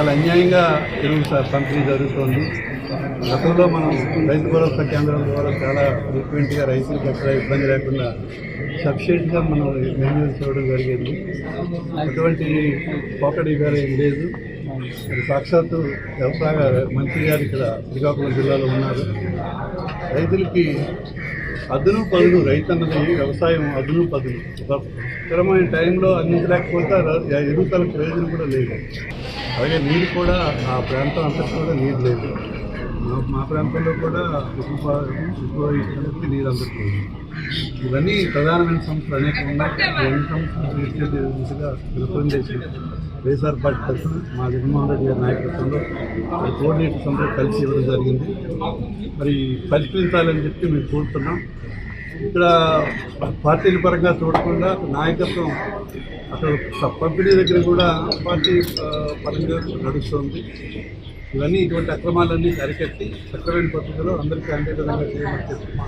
చాలా అన్యాయంగా తెలుగు సార్ పంపిణీ జరుగుతోంది. గతంలో మనం రైతు భరోసా కేంద్రం ద్వారా చాలా ఫ్రీక్వెంట్గా రైతులకు ఎక్కడ ఇబ్బంది లేకుండా సఫిషియెంట్గా మనం మెయింటైన్ చేయడం జరిగింది. అటువంటి పోకడి గారు ఏం లేదు. సాక్షాత్తు వ్యవసాయ మంత్రి గారు ఇక్కడ శ్రీకాకుళం జిల్లాలో ఉన్నారు. రైతులకి అదును పదును రైతు అన్నది వ్యవసాయం అదును పదును. ఒక స్థిరమైన టైంలో అందించలేకపోతే ఆ ఎదుగుదల ప్రయోజనం కూడా లేదు. అలాగే నీరు కూడా ఆ ప్రాంతం అంతటా కూడా నీరు లేదు. మా- మా ప్రాంతంలో కూడా ఎక్కువ ఎక్కువ ఇక్కడికి నీరు అందట్లేదు ఇవన్నీ ప్రధానమైన సమస్యలు అనేక ఉన్నాయి అన్ని సమస్యలు తీర్చేది దిశగా వైఎస్ఆర్ పార్టీ తరఫున మా జగన్మోహన్ రెడ్డి గారి నాయకత్వంలో మరి కోఆర్డినేటర్స్ అందరూ కలిసి ఇవ్వడం జరిగింది. మరి పరిష్కరించాలని చెప్పి మేము కోరుతున్నాం. ఇక్కడ పార్టీల పరంగా చూడకుండా నాయకత్వం అక్కడ పంపిణీ దగ్గర కూడా పార్టీ పరంగా నడుస్తుంది. ఇవన్నీ ఇటువంటి అక్రమాలన్నీ అరికట్టి చక్కమైన పద్ధతిలో అందరికీ అందే విధంగా చేయమని చెప్పి మా